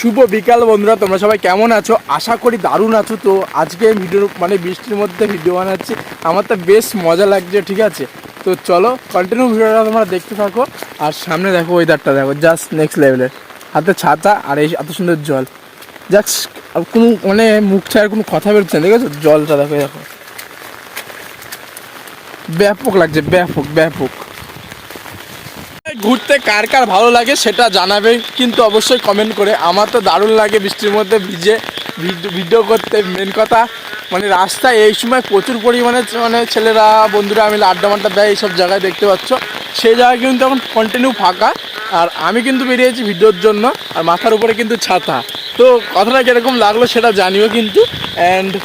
শুভ বিকাল বন্ধুরা, তোমরা সবাই কেমন আছো? আশা করি দারুণ আছো তো। আজকে ভিডিও মানে বৃষ্টির মধ্যে ভিডিও বানাচ্ছি। আমার তো বেশ মজা লাগছে, ঠিক আছে? তো চলো কন্টিনিউ ভিডিওটা তোমরা দেখতে থাকো। আর সামনে দেখো ওয়েদারটা দেখো জাস্ট নেক্সট লেভেলের হাতে ছাতা আর এই এত সুন্দর জল। জাস্ট কোনো মানে মুখ ছাড়ার কোনো কথা বেরোচ্ছে না, দেখেছ? জলটা দেখো দেখো। ব্যাপক লাগছে, ব্যাপক ব্যাপক। ঘুরতে কার কার ভালো লাগে সেটা জানাবে, কিন্তু অবশ্যই কমেন্ট করে। আমার তো দারুণ লাগে বৃষ্টির মধ্যে ভিজে, ভিড- ভিডিও করতে মেন কথা। মানে রাস্তায় এই সময় প্রচুর পরিমাণে মানে ছেলেরা, বন্ধুরা মিলে আড্ডা মাড্ডা দেয় এইসব জায়গায় দেখতে পাচ্ছ। সেই জায়গায় কিন্তু এখন কন্টিনিউ ফাঁকা। আর আমি কিন্তু বেরিয়েছি ভিডিওর জন্য, আর মাথার উপরে কিন্তু ছাতা। তো কথাটা কীরকম লাগল সেটা জানিও কিন্তু। অ্যান্ড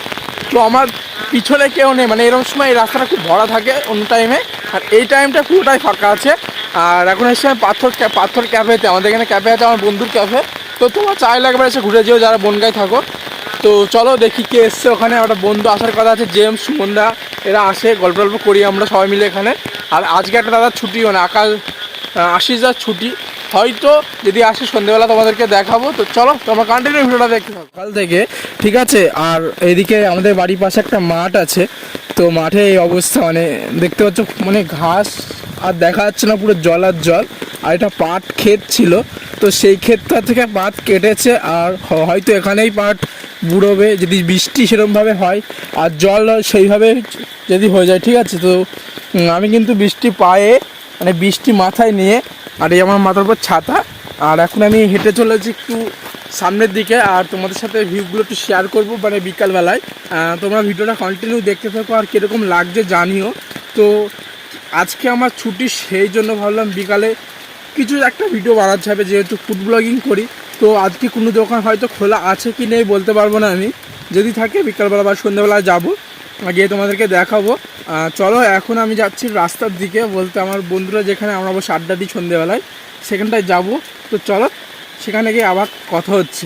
তো আমার পিছনে কেউ নেই। মানে এরকম সময় এই রাস্তাটা খুব ভরা থাকে অন্য টাইমে আর এই টাইমটা পুরোটাই ফাঁকা আছে। আর এখন এসে আমি পাথর পাথর ক্যাফেতে, আমাদের এখানে ক্যাফে আছে, আমার বন্ধুর ক্যাফে। তো তোমার চায় লাগবে এসে ঘুরে যেও, যারা বনগায় থাকো। তো চলো দেখি কে এসছে ওখানে, একটা বন্ধু আসার কথা আছে, জেমস, সুমনদা, এরা আসে, গল্প গল্প করি আমরা সবাই মিলে এখানে। আর আজকে একটা দাদার ছুটি মানে আকাল আশিস দার ছুটি। হয়তো যদি আসে সন্ধ্যেবেলা তোমাদেরকে দেখাবো, তো চলো তোমরা কন্টিনিউ ভিডিওটা দেখতে থাকো। সকাল থেকে, ঠিক আছে, আর এইদিকে আমাদের বাড়ির পাশে একটা মাঠ আছে, তো মাঠে এই অবস্থা মানে দেখতে পাচ্ছ মানে ঘাস আর দেখা যাচ্ছে না, পুরো জল আর জল, আর এটা পাট ক্ষেত ছিল, তো সেই ক্ষেতটা থেকে পাট কেটেছে, আর হয়তো এখানেই পাট বুড়োবে, যদি বৃষ্টি সেরকমভাবে হয়, আর জল সেইভাবে যদি হয়ে যায়, ঠিক আছে, তো আমি কিন্তু বৃষ্টি পায়ে মানে বৃষ্টি মাথায় নিয়ে আর এই আমার মাথার উপর ছাতা। আর এখন আমি হেঁটে চলেছি একটু সামনের দিকে, আর তোমাদের সাথে ভিউগুলো একটু শেয়ার করব মানে বিকালবেলায়। তোমরা ভিডিওটা কন্টিনিউ দেখতে থাকো আর কীরকম লাগছে জানিও। তো আজকে আমার ছুটি, সেই জন্য ভাবলাম বিকালে কিছু একটা ভিডিও বানাতে হবে, যেহেতু ফুড ব্লগিং করি। তো আজকে কোনো দোকান হয়তো খোলা আছে কি নেই বলতে পারব না আমি। যদি থাকে বিকালবেলা বা সন্ধ্যাবেলা যাব, গিয়ে তোমাদেরকে দেখাবো। চলো, এখন আমি যাচ্ছি রাস্তার দিকে বলতে আমার বন্ধুরা যেখানে আমরা বসে আড্ডা দিই সন্ধ্যেবেলায় সেখানটায় যাব। তো চলো, সেখানে গিয়ে আবার কথা হচ্ছে।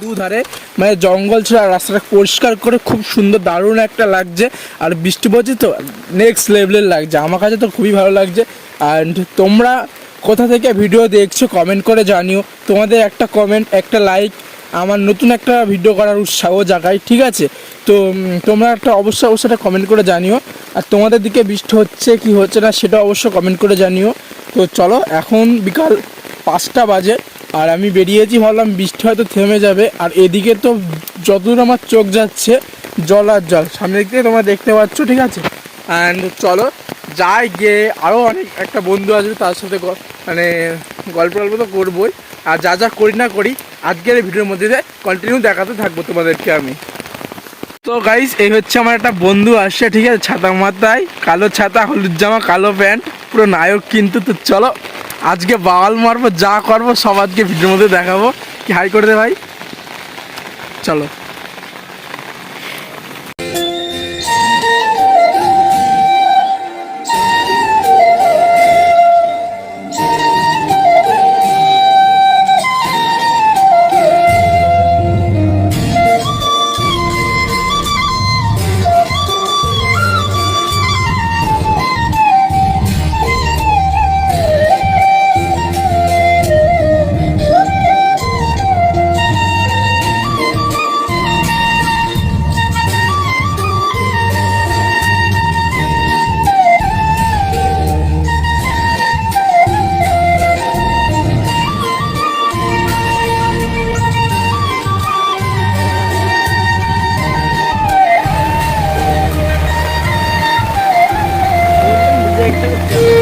দুধারে মানে জঙ্গল ছিল আর রাস্তাটা পরিষ্কার করে খুব সুন্দর, দারুণ একটা লাগছে। আর বৃষ্টি পড়ছে তো নেক্সট লেভেলের লাগছে। আমার কাছে তো খুবই ভালো লাগছে। অ্যান্ড তোমরা কোথা থেকে ভিডিও দেখছ কমেন্ট করে জানিও। তোমাদের একটা কমেন্ট একটা লাইক আমার নতুন একটা ভিডিও করার উৎসাহ জাগায় ঠিক আছে? তো তোমরা একটা অবশ্যই অবশ্যই একটা কমেন্ট করে জানিও। আর তোমাদের দিকে বৃষ্টি হচ্ছে, কি হচ্ছে না সেটা অবশ্যই কমেন্ট করে জানিও। তো চলো, এখন বিকাল পাঁচটা বাজে, আর আমি বেরিয়েছি, ভাবলাম বৃষ্টি হয়তো থেমে যাবে, আর এদিকে তো যতদূর আমার চোখ যাচ্ছে, জল আর জল। সামনের দিকে তোমরা দেখতে পাচ্ছ, ঠিক আছে? অ্যান্ড চলো, যাই গিয়ে আরও অনেক একটা বন্ধু আসবে তার সাথে মানে গল্প গল্প তো করবোই। আর যা যা করি না করি, আজকের ভিডিওর মধ্যে কন্টিনিউ দেখাতে থাকব তোমাদেরকে আমি। তো গাইস এই হচ্ছে আমার একটা বন্ধু আসছে, ঠিক আছে? ছাতা মাথায়, কালো ছাতা, হলুদ জামা, কালো প্যান্ট, পুরো নায়ক কিন্তু। তো চলো, আজকে বাওয়াল মারবো, যা করব, সব আজকে ভিডিওর মধ্যে দেখাবো। কি হাই করে দে ভাই? চলো। Yeah.